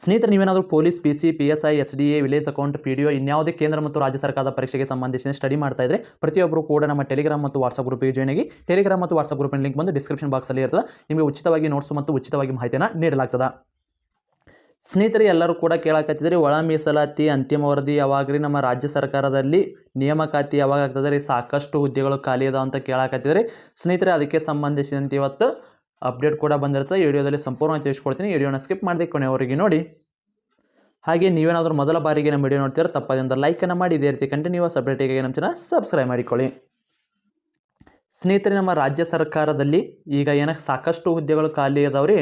ಸ್ನೇಹಿತರೆ, ನೀವೇನಾದರೂ police P C P S I S D A village account P D O ಇನ್ಯಾವುದೇ ಕೇಂದ್ರ ಮತ್ತು ರಾಜ್ಯ ಸರ್ಕಾರದ ಪರೀಕ್ಷೆಗೆ ಸಂಬಂಧಿಸಿದ ಸ್ಟಡಿ ಮಾಡ್ತಾ ಇದ್ದರೆ ಪ್ರತಿಯೊಬ್ಬರು ಕೂಡ ನಮ್ಮ ಟೆಲಿಗ್ರಾಮ್ ಮತ್ತು ವಾಟ್ಸಪ್ ಗ್ರೂಪಿಗೆ ಜಾಯ್ನ್ ಆಗಿ ಟೆಲಿಗ್ರಾಮ್ ಮತ್ತು ವಾಟ್ಸಪ್ ಗ್ರೂಪಿನ ಲಿಂಕ್ ಬಂದು ಡಿಸ್ಕ್ರಿಪ್ಷನ್ ಬಾಕ್ಸಲ್ಲಿ ಇರ್ತದೆ. ನಿಮಗೆ ಉಚಿತವಾಗಿ ನೋಟ್ಸ್ ಮತ್ತು ಉಚಿತವಾಗಿ ಮಾಹಿತಿಯನ್ನು ನೀಡಲಾಗ್ತದೆ. ಸ್ನೇಹಿತರೆ, ಎಲ್ಲರೂ ಕೂಡ ಕೇಳಾಕತ್ತಿದ್ರೆ, ಒಳ ಮೀಸಲಾತಿ, ಅಂತಿಮ ವರದಿ ಯಾವಾಗ ರೀ ನಮ್ಮ ರಾಜ್ಯ ಸರ್ಕಾರದಲ್ಲಿ? ನೇಮಕಾತಿ ಯಾವಾಗ ಆಗ್ತದೆ ರೀ? ಸಾಕಷ್ಟು ಹುದ್ದೆಗಳು ಖಾಲಿ ಅದಾವ ಅಂತ ಕೇಳಾಕತ್ತಿದ್ರಿ. ಸ್ನೇಹಿತರೆ, ಅದಕ್ಕೆ ಸಂಬಂಧಿಸಿದಂತೆ ಇವತ್ತು ಅಪ್ಡೇಟ್ ಕೂಡ ಬಂದಿರ್ತದೆ ಈ ವಿಡಿಯೋದಲ್ಲಿ ಸಂಪೂರ್ಣವಾಗಿ ತಿಳಿಸ್ಕೊಡ್ತೀನಿ. ವಿಡಿಯೋನ ಸ್ಕಿಪ್ ಮಾಡಿದೆ ಕೊನೆಯವರೆಗೆ ನೋಡಿ. ಹಾಗೆ ನೀವೇನಾದರೂ ಮೊದಲ ಬಾರಿಗೆ ನಮ್ಮ ವಿಡಿಯೋ ನೋಡ್ತೀರ ತಪ್ಪದಿಂದ ಲೈಕನ್ನು ಮಾಡಿ. ಇದೇ ರೀತಿ ಕಂಟಿನ್ಯೂಸ್ ಅಪ್ಡೇಟಿಗೆ ನಮ್ಮ ಚಾನಲ್ ಸಬ್ಸ್ಕ್ರೈಬ್ ಮಾಡಿಕೊಳ್ಳಿ. ಸ್ನೇಹಿತರೆ, ನಮ್ಮ ರಾಜ್ಯ ಸರ್ಕಾರದಲ್ಲಿ ಈಗ ಏನಕ್ಕೆ ಸಾಕಷ್ಟು ಹುದ್ದೆಗಳು ಖಾಲಿ ಅದಾವ್ರಿ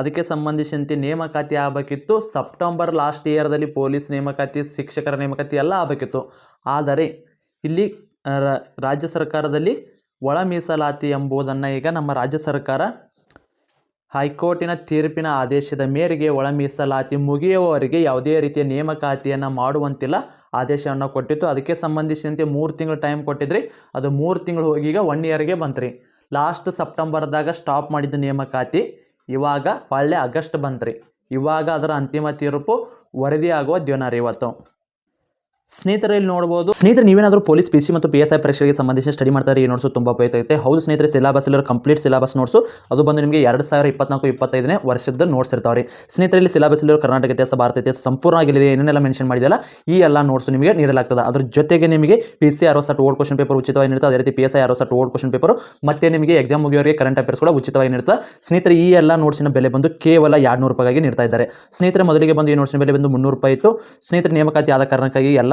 ಅದಕ್ಕೆ ಸಂಬಂಧಿಸಿದಂತೆ ನೇಮಕಾತಿ ಆಗಬೇಕಿತ್ತು. ಸೆಪ್ಟೆಂಬರ್ ಲಾಸ್ಟ್ ಇಯರ್ದಲ್ಲಿ ಪೊಲೀಸ್ ನೇಮಕಾತಿ, ಶಿಕ್ಷಕರ ನೇಮಕಾತಿ ಎಲ್ಲ ಆಗಬೇಕಿತ್ತು. ಆದರೆ ಇಲ್ಲಿ ರಾಜ್ಯ ಸರ್ಕಾರದಲ್ಲಿ ಒಳ ಮೀಸಲಾತಿ ಎಂಬುದನ್ನು ಈಗ ನಮ್ಮ ರಾಜ್ಯ ಸರ್ಕಾರ ಹೈಕೋರ್ಟಿನ ತೀರ್ಪಿನ ಆದೇಶದ ಮೇರೆಗೆ ಒಳ ಮೀಸಲಾತಿ ಮುಗಿಯುವವರೆಗೆ ಯಾವುದೇ ರೀತಿಯ ನೇಮಕಾತಿಯನ್ನು ಮಾಡುವಂತಿಲ್ಲ. ಆದೇಶವನ್ನು ಕೊಟ್ಟಿತ್ತು. ಅದಕ್ಕೆ ಸಂಬಂಧಿಸಿದಂತೆ ಮೂರು ತಿಂಗಳು ಟೈಮ್ ಕೊಟ್ಟಿದ್ರಿ. ಅದು ಮೂರು ತಿಂಗಳು ಹೋಗಿ ಈಗ ಒನ್ ಇಯರ್ಗೆ ಬಂತ್ರಿ. ಲಾಸ್ಟ್ ಸೆಪ್ಟೆಂಬರ್ದಾಗ ಸ್ಟಾಪ್ ಮಾಡಿದ ನೇಮಕಾತಿ ಇವಾಗ ಒಳ್ಳೆ ಆಗಸ್ಟ್ ಬಂತ್ರಿ. ಇವಾಗ ಅದರ ಅಂತಿಮ ತೀರ್ಪು ವರದಿಯಾಗುವ ದಿನ ರೀ ಇವತ್ತು. ಸ್ನೇಹಿತರೆ ಇಲ್ಲಿ ನೋಡಬಹುದು ಸ್ನೇಹಿತರೆ, ನೀವೇನಾದರೂ ಪೊಲೀಸ್ ಪಿ ಸಿ ಮತ್ತು ಪಿ ಎಸ್ ಐ ಪರೀಕ್ಷೆಗೆ ಸಂಬಂಧಿಸಿ ಸ್ಟಡಿ ಮಾಡ್ತಾರೆ, ಈ ನೋಟ್ಸು ತುಂಬ ಉಪಯುಕ್ತ ಆಗುತ್ತೆ. ಹೌದು ಸ್ನೇಹಿತರೆ ಸಿಲಬಸ್ ಇಲ್ಲ ಕಂಪ್ಲೀಟ್ ಸಿಲಬಸ್ ನೋಟ್ಸು. ಅದು ಬಂದು ನಿಮಗೆ ಎರಡು ಸಾವಿರ ಇಪ್ಪತ್ನಾಲ್ಕು, ಇಪ್ಪತ್ತೈದನೇ ವರ್ಷದ ನೋಟ್ಸ್ ಇರ್ತಾವೆ ರೀ ಸ್ನೇಹಿತರೆ, ಇಲ್ಲಿ ಸಿಲಬಸ್ ಇಲ್ಲಿರೋ ಕರ್ನಾಟಕ ಇತಿಹಾಸ, ಭಾರತ ಇತಿಹಾಸ ಸಂಪೂರ್ಣವಾಗಿಲ್ಲ ಏನೇನೆಲ್ಲ ಮೆನ್ಷನ್ ಮಾಡಿದೆಲ್ಲ ಈ ಎಲ್ಲ ನೋಟ್ಸ್ ನಿಮಗೆ ನೀಡಲಾಗ್ತದೆ. ಅದ್ರ ಜೊತೆಗೆ ನಿಮಗೆ P C R set old question paper ಉಚಿತವಾಗಿ ನೀಡುತ್ತೆ, ಅದೇ ರೀತಿ P S I R set old question paper ಮತ್ತೆ ನಿಮಗೆ ಎಕ್ಸಾಮ್ ಮುಗಿಯೋರಿಗೆ ಕರೆಂಟ್ ಅಫೇರ್ಸ್ ಕೂಡ ಉಚಿತವಾಗಿ ನೀಡುತ್ತೆ, ಸ್ನೇಹಿತರೆ, ಈ ಎಲ್ಲ ನೋಟ್ಸಿನ ಬೆಲೆ ಬಂದು ಕೇವಲ ಎರಡು ನೂರು ರೂಪಾಯಿಗೆ ನೀಡ್ತಾ ಇದ್ದಾರೆ. ಸ್ನೇಹಿತರೆ, ಮೊದಲಿಗೆ ಬಂದು ಈ ನೋಟ್ಸಿನ ಬೆಲೆ ಬಂದು ಮುನ್ನೂರು ರೂಪಾಯಿ ಇತ್ತು. ಸ್ನೇಹಿತರೆ, ನೇಮಕಾತಿ ಆದ ಕಾರಣಕ್ಕಾಗಿ ಎಲ್ಲ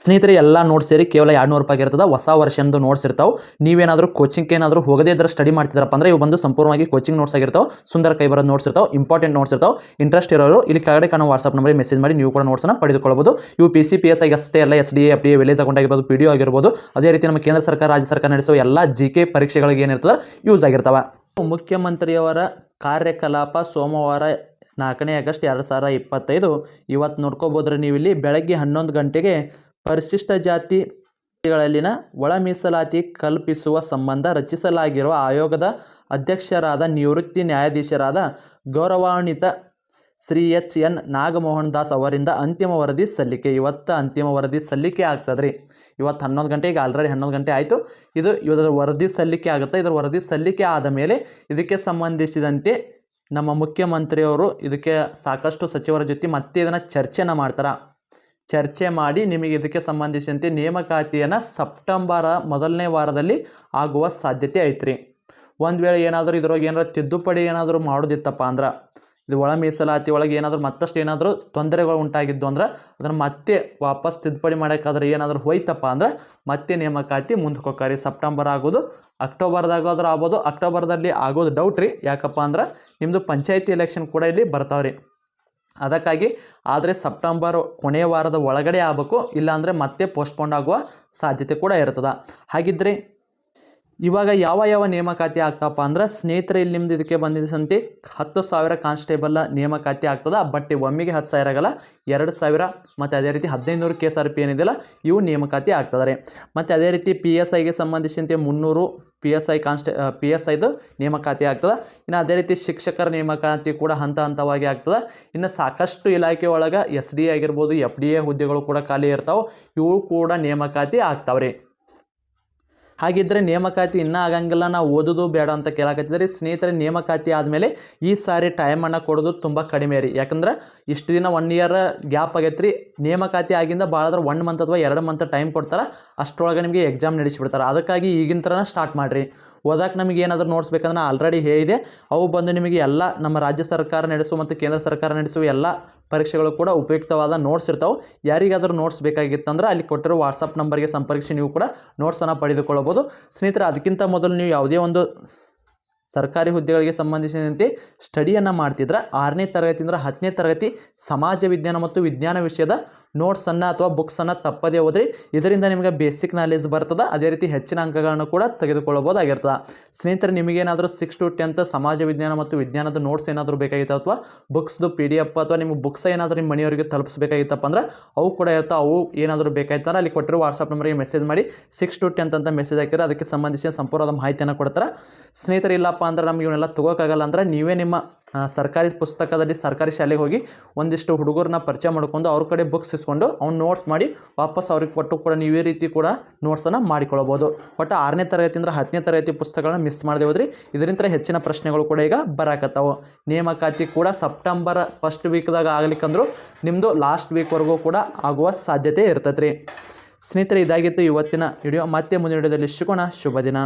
ಸ್ನೇಹಿತರೆ, ಎಲ್ಲ ನೋಟ್ಸ್ ಸೇರಿ ಕೇವಲ ಎರಡು ನೂರು ರೂಪಾಯಿ ಇರ್ತದೆ. ಹೊಸ ವರ್ಷನದು ನೋಟ್ಸ್ ಇರ್ತಾವೆ. ನೀವೇನಾದರೂ ಕೋಚಿಂಗ್ ಏನಾದರೂ ಹೋಗದೇ ಇದ್ರೆ ಸ್ಟಡಿ ಮಾಡ್ತಿದ್ರಪ್ಪ ಅಂದ್ರೆ ಇವು ಬಂದು ಸಂಪೂರ್ಣವಾಗಿ ಕೋಚಿಂಗ್ ನೋಟ್ಸ್ ಆಗಿರ್ತಾವೆ. ಸುಂದರ ಕೈ ಬರೋದು ನೋಟ್ಸ್ ಇರ್ತಾವೆ. ಇಂಪಾರ್ಟೆಂಟ್ ನೋಟ್ಸ್ ಇರ್ತಾವೆ. ಇಂಟ್ರೆಸ್ಟ್ ಇರೋರು ಇಲ್ಲಿ ಕೆಳಗಡೆ ಕಾಣೋ ವಾಟ್ಸಪ್ ನಂಬರ್ ಮೆಸೇಜ್ ಮಾಡಿ ನೀವು ಕೂಡ ನೋಟ್ಸ್ನ ಪಡೆದುಕೊಳ್ಳಬಹುದು ಇವು P C P S I ಅಷ್ಟೇ ಎಲ್ಲ S D F D village account ಆಗಿರ್ಬೋದು ಪಿ ಡಿ ಆಗಿರ್ಬೋದು. ಅದೇ ರೀತಿ ನಮ್ಮ ಕೇಂದ್ರ ಸರ್ಕಾರ, ರಾಜ್ಯ ಸರ್ಕಾರ ನಡೆಸುವ ಎಲ್ಲ ಜಿ ಕೆ ಪರೀಕ್ಷೆಗಳಿಗೆ ಏನಿರ್ತದೆ? ಯೂಸ್ ಆಗಿರ್ತಾವೆ. ಮುಖ್ಯಮಂತ್ರಿಯವರ ಕಾರ್ಯಕಲಾಪ ಸೋಮವಾರ ನಾಲ್ಕನೇ ಆಗಸ್ಟ್ ಎರಡು ಸಾವಿರದ ಇಪ್ಪತ್ತೈದು. ಇವತ್ತು ನೋಡ್ಕೋಬೋದ್ರೆ ನೀವು ಇಲ್ಲಿ ಬೆಳಗ್ಗೆ ಹನ್ನೊಂದು ಗಂಟೆಗೆ ಪರಿಶಿಷ್ಟ ಜಾತಿ ಗಳಲ್ಲಿನ ಒಳ ಮೀಸಲಾತಿ ಕಲ್ಪಿಸುವ ಸಂಬಂಧ ರಚಿಸಲಾಗಿರುವ ಆಯೋಗದ ಅಧ್ಯಕ್ಷರಾದ ನಿವೃತ್ತಿ ನ್ಯಾಯಾಧೀಶರಾದ ಗೌರವಾನ್ವಿತ ಶ್ರೀ ಎಚ್ ಎನ್ ನಾಗಮೋಹನ್ ದಾಸ್ ಅವರಿಂದ ಅಂತಿಮ ವರದಿ ಸಲ್ಲಿಕೆ. ಇವತ್ತು ಅಂತಿಮ ವರದಿ ಸಲ್ಲಿಕೆ ಆಗ್ತದೆ ರೀ ಇವತ್ತು ಹನ್ನೊಂದು ಗಂಟೆಗೆ ಆಲ್ರೆಡಿ ಹನ್ನೊಂದು ಗಂಟೆ ಆಯಿತು. ಇದು ಇದರ ವರದಿ ಸಲ್ಲಿಕೆ ಆಗುತ್ತೆ. ಇದರ ವರದಿ ಸಲ್ಲಿಕೆ ಆದ ಮೇಲೆ ಇದಕ್ಕೆ ಸಂಬಂಧಿಸಿದಂತೆ ನಮ್ಮ ಮುಖ್ಯಮಂತ್ರಿಯವರು ಇದಕ್ಕೆ ಸಾಕಷ್ಟು ಸಚಿವರ ಜೊತೆ ಮತ್ತೆ ಇದನ್ನು ಚರ್ಚೆನ ಮಾಡ್ತಾರೆ? ಚರ್ಚೆ ಮಾಡಿ ನಿಮಗೆ ಇದಕ್ಕೆ ಸಂಬಂಧಿಸಿದಂತೆ ನೇಮಕಾತಿಯನ್ನು ಸೆಪ್ಟೆಂಬರ ಮೊದಲನೇ ವಾರದಲ್ಲಿ ಆಗುವ ಸಾಧ್ಯತೆ ಐತ್ರಿ. ಒಂದು ವೇಳೆ ಏನಾದರೂ ಇದ್ರೊಳಗೆ ಏನಾರ ತಿದ್ದುಪಡಿ ಏನಾದರೂ ಮಾಡೋದಿತ್ತಪ್ಪ ಅಂದ್ರೆ ಇದು ಒಳ ಮೀಸಲಾತಿ ಒಳಗೆ ಏನಾದರೂ ಮತ್ತಷ್ಟು ಏನಾದರೂ ತೊಂದರೆಗಳು ಉಂಟಾಗಿದ್ದು ಅಂದ್ರೆ ಅದನ್ನು ಮತ್ತೆ ವಾಪಸ್ ತಿದ್ದುಪಡಿ ಮಾಡೋಕ್ಕಾದ್ರೆ ಏನಾದರೂ ಹೋಯ್ತಪ್ಪ ಅಂದ್ರೆ ಮತ್ತೆ ನೇಮಕಾತಿ ಮುಂದಕ್ಕೆ ಹೋಗ್ತಾರೆ ಸೆಪ್ಟೆಂಬರ್ ಆಗೋದು ಅಕ್ಟೋಬರ್ದಾಗಾದ್ರೂ ಆಗ್ಬೋದು ಅಕ್ಟೋಬರ್ದಲ್ಲಿ ಆಗೋದು ಡೌಟ್ ರೀ. ಯಾಕಪ್ಪ ಅಂದ್ರೆ ನಿಮ್ಮದು ಪಂಚಾಯತಿ ಎಲೆಕ್ಷನ್ ಕೂಡ ಇಲ್ಲಿ ಬರ್ತಾವ್ರಿ. ಅದಕ್ಕಾಗಿ ಆದರೆ ಸೆಪ್ಟೆಂಬರ್ ಕೊನೆಯ ವಾರದ ಒಳಗಡೆ ಆಗಬೇಕು, ಇಲ್ಲಾಂದರೆ ಮತ್ತೆ ಪೋಸ್ಟ್ಪೋಂಡ್ ಆಗುವ ಸಾಧ್ಯತೆ ಕೂಡ ಇರ್ತದೆ. ಹಾಗಿದ್ದರೆ ಇವಾಗ ಯಾವ ಯಾವ ನೇಮಕಾತಿ ಆಗ್ತಪ್ಪ ಅಂದ್ರೆ ಸ್ನೇಹಿತರೆ, ಇಲ್ಲಿ ನಿಮ್ದು ಇದಕ್ಕೆ ಬಂದಿದ್ದಂತೆ ಹತ್ತು ಸಾವಿರ ಕಾನ್ಸ್ಟೇಬಲ್ ನೇಮಕಾತಿ ಆಗ್ತದೆ. ಬಟ್ ಒಮ್ಮೆಗೆ ಹತ್ತು ಸಾವಿರ ಆಗಲ್ಲ, ಎರಡು ಸಾವಿರ, ಮತ್ತು ಅದೇ ರೀತಿ ಹದಿನೈದು ಕೆ ಎಸ್ ಆರ್ ಪಿ ಏನಿದೆಯಲ್ಲ ಇವು ನೇಮಕಾತಿ ಆಗ್ತದೆ ಮತ್ತು ಅದೇ ರೀತಿ ಪಿ ಎಸ್ ಐಗೆ ಸಂಬಂಧಿಸಿದಂತೆ ಮುನ್ನೂರು P S I constable P S ಐದು ನೇಮಕಾತಿ ಆಗ್ತದೆ. ಇನ್ನು ಅದೇ ರೀತಿ ಶಿಕ್ಷಕರ ನೇಮಕಾತಿ ಕೂಡ ಹಂತ ಹಂತವಾಗಿ ಆಗ್ತದೆ. ಇನ್ನು ಸಾಕಷ್ಟು ಇಲಾಖೆ ಒಳಗೆ ಎಸ್ ಡಿ ಆಗಿರ್ಬೋದು, ಎಫ್ ಡಿ ಎ ಹುದ್ದೆಗಳು ಕೂಡ ಖಾಲಿ ಇರ್ತಾವೆ. ಇವು ಕೂಡ ನೇಮಕಾತಿ ಆಗ್ತಾವ್ರಿ. ಹಾಗಿದ್ದರೆ ನೇಮಕಾತಿ ಇನ್ನೂ ಆಗಂಗಿಲ್ಲ, ನಾವು ಓದೋದು ಬೇಡ ಅಂತ ಕೇಳಾಕತ್ತಿದ್ರಿ. ಸ್ನೇಹಿತರೆ, ನೇಮಕಾತಿ ಆದಮೇಲೆ ಈ ಸಾರಿ ಟೈಮನ್ನು ಕೊಡೋದು ತುಂಬ ಕಡಿಮೆ ರೀ. ಯಾಕಂದ್ರೆ ಇಷ್ಟು ದಿನ ಒನ್ ಇಯರ್ ಗ್ಯಾಪ್ ಆಗೈತೆ ರೀ ನೇಮಕಾತಿ ಆಗಿಂದ ಭಾಳದ್ರೆ ಒನ್ ಮಂತ್ ಅಥವಾ ಎರಡು ಮಂತ್ ಟೈಮ್ ಕೊಡ್ತಾರೆ. ಅಷ್ಟರೊಳಗೆ ನಿಮಗೆ ಎಕ್ಸಾಮ್ ನಡೆಸಿಬಿಡ್ತಾರೆ ಅದಕ್ಕಾಗಿ ಈಗಿನ ಥರನೇ ಸ್ಟಾರ್ಟ್ ಮಾಡಿರಿ. ಓದಕ್ಕೆ ನಮಗೆ ಏನಾದರೂ ನೋಟ್ಸ್ ಬೇಕಂದ್ರೆ ಆಲ್ರೆಡಿ ಹೇಳಿದೆ. ಅವು ಬಂದು ನಿಮಗೆ ಎಲ್ಲ ನಮ್ಮ ರಾಜ್ಯ ಸರ್ಕಾರ ನಡೆಸುವ ಮತ್ತು ಕೇಂದ್ರ ಸರ್ಕಾರ ನಡೆಸುವ ಎಲ್ಲ ಪರೀಕ್ಷೆಗಳು ಕೂಡ ಉಪಯುಕ್ತವಾದ ನೋಟ್ಸ್ ಇರ್ತಾವೆ. ಯಾರಿಗಾದರೂ ನೋಟ್ಸ್ ಬೇಕಾಗಿತ್ತಂದ್ರೆ ಅಲ್ಲಿ ಕೊಟ್ಟಿರೋ ವಾಟ್ಸಪ್ ನಂಬರ್ಗೆ ಸಂಪರ್ಕಿಸಿ ನೀವು ಕೂಡ ನೋಟ್ಸನ್ನು ಪಡೆದುಕೊಳ್ಳಬಹುದು. ಸ್ನೇಹಿತರೆ, ಅದಕ್ಕಿಂತ ಮೊದಲು ನೀವು ಯಾವುದೇ ಒಂದು ಸರ್ಕಾರಿ ಹುದ್ದೆಗಳಿಗೆ ಸಂಬಂಧಿಸಿದಂತೆ ಸ್ಟಡಿಯನ್ನು ಮಾಡ್ತಿದ್ರೆ ಆರನೇ ತರಗತಿಯಿಂದ ಹತ್ತನೇ ತರಗತಿ ಸಮಾಜ ವಿಜ್ಞಾನ ಮತ್ತು ವಿಜ್ಞಾನ ವಿಷಯದ ನೋಟ್ಸನ್ನು ಅಥವಾ ಬುಕ್ಸನ್ನು ತಪ್ಪದೇ ಓದ್ರಿ. ಇದರಿಂದ ನಿಮಗೆ ಬೇಸಿಕ್ ನಾಲೆಜ್ ಬರ್ತದೆ. ಅದೇ ರೀತಿ ಹೆಚ್ಚಿನ ಅಂಕಗಳನ್ನು ಕೂಡ ತೆಗೆದುಕೊಳ್ಳಬಹುದಾಗಿರ್ತದೆ. ಸ್ನೇಹಿತರೆ ನಿಮಗೇನಾದರೂ ಸಿಕ್ಸ್ ಟು ಟೆಂತ್ ಸಮಾಜ ವಿಜ್ಞಾನ ಮತ್ತು ವಿಜ್ಞಾನದ ನೋಟ್ಸ್ ಏನಾದರೂ ಬೇಕಾಗಿತ್ತು ಅಥವಾ ಬುಕ್ಸ್ದು ಪಿ ಡಿ ಎಫ್ ಅಥವಾ ನಿಮಗೆ ಬುಕ್ಸ್ ಏನಾದರೂ ನಿಮ್ಮ ಮನೆಯವರಿಗೆ ತಲುಪಿಸಬೇಕಾಗಿತ್ತಪ್ಪ ಅಂದ್ರೆ ಅವು ಕೂಡ ಇರ್ತಾವೆ. ಅವು ಏನಾದರೂ ಬೇಕಾಯ್ತಾರೆ ಅಲ್ಲಿ ಕೊಟ್ಟಿರೋ ವಾಟ್ಸಪ್ ನಂಬರಿಗೆ ಮೆಸೇಜ್ ಮಾಡಿ. ಸಿಕ್ಸ್ ಟು ಟೆಂತ್ ಅಂತ ಮೆಸೇಜ್ ಹಾಕಿದ್ರೆ ಅದಕ್ಕೆ ಸಂಬಂಧಿಸಿದ ಸಂಪೂರ್ಣವಾದ ಮಾಹಿತಿಯನ್ನು ಕೊಡ್ತಾರೆ. ಸ್ನೇಹಿತರೆ, ಇಲ್ಲಪ್ಪ ಅಂದ್ರೆ ನಮಗೆ ಇವನ್ನೆಲ್ಲ ತೊಗೋಕ್ಕಾಗಲ್ಲ ಅಂದ್ರೆ ನೀವೇ ನಿಮ್ಮ ಸರ್ಕಾರಿ ಪುಸ್ತಕದಲ್ಲಿ ಸರ್ಕಾರಿ ಶಾಲೆಗೆ ಹೋಗಿ ಒಂದಿಷ್ಟು ಹುಡುಗರನ್ನ ಪರಿಚಯ ಮಾಡ್ಕೊಂಡು ಅವ್ರ ಕಡೆ ಬುಕ್ಸ್ ಇಸ್ಕೊಂಡು ಅವ್ನ ನೋಟ್ಸ್ ಮಾಡಿ ವಾಪಸ್ ಅವ್ರಿಗೆ ಕೊಟ್ಟು ಕೂಡ ನೀವು ಈ ರೀತಿ ಕೂಡ ನೋಟ್ಸನ್ನು ಮಾಡಿಕೊಳ್ಬೋದು ಒಟ್ಟು ಆರನೇ ತರಗತಿಯಿಂದ ಹತ್ತನೇ ತರಗತಿ ಪುಸ್ತಕಗಳನ್ನ ಮಿಸ್ ಮಾಡದೆ ಹೋದ್ರಿ ಇದರಿಂದ ಹೆಚ್ಚಿನ ಪ್ರಶ್ನೆಗಳು ಕೂಡ ಈಗ ಬರಾಕತ್ತಾವು. ನೇಮಕಾತಿ ಕೂಡ ಸೆಪ್ಟೆಂಬರ್ ಫಸ್ಟ್ ವೀಕ್ದಾಗ ಆಗ್ಲಿಕ್ಕಂದ್ರೂ ನಿಮ್ಮದು ಲಾಸ್ಟ್ ವೀಕ್ವರೆಗೂ ಕೂಡ ಆಗುವ ಸಾಧ್ಯತೆ ಇರ್ತೈತೆ ಸ್ನೇಹಿತರೆ, ಇದಾಗಿತ್ತು ಇವತ್ತಿನ ವಿಡಿಯೋ ಮತ್ತೆ ಮುಂದಿನ ವಿಡಿಯೋದಲ್ಲಿ ಶುಕೋಣ ಶುಭ ದಿನ.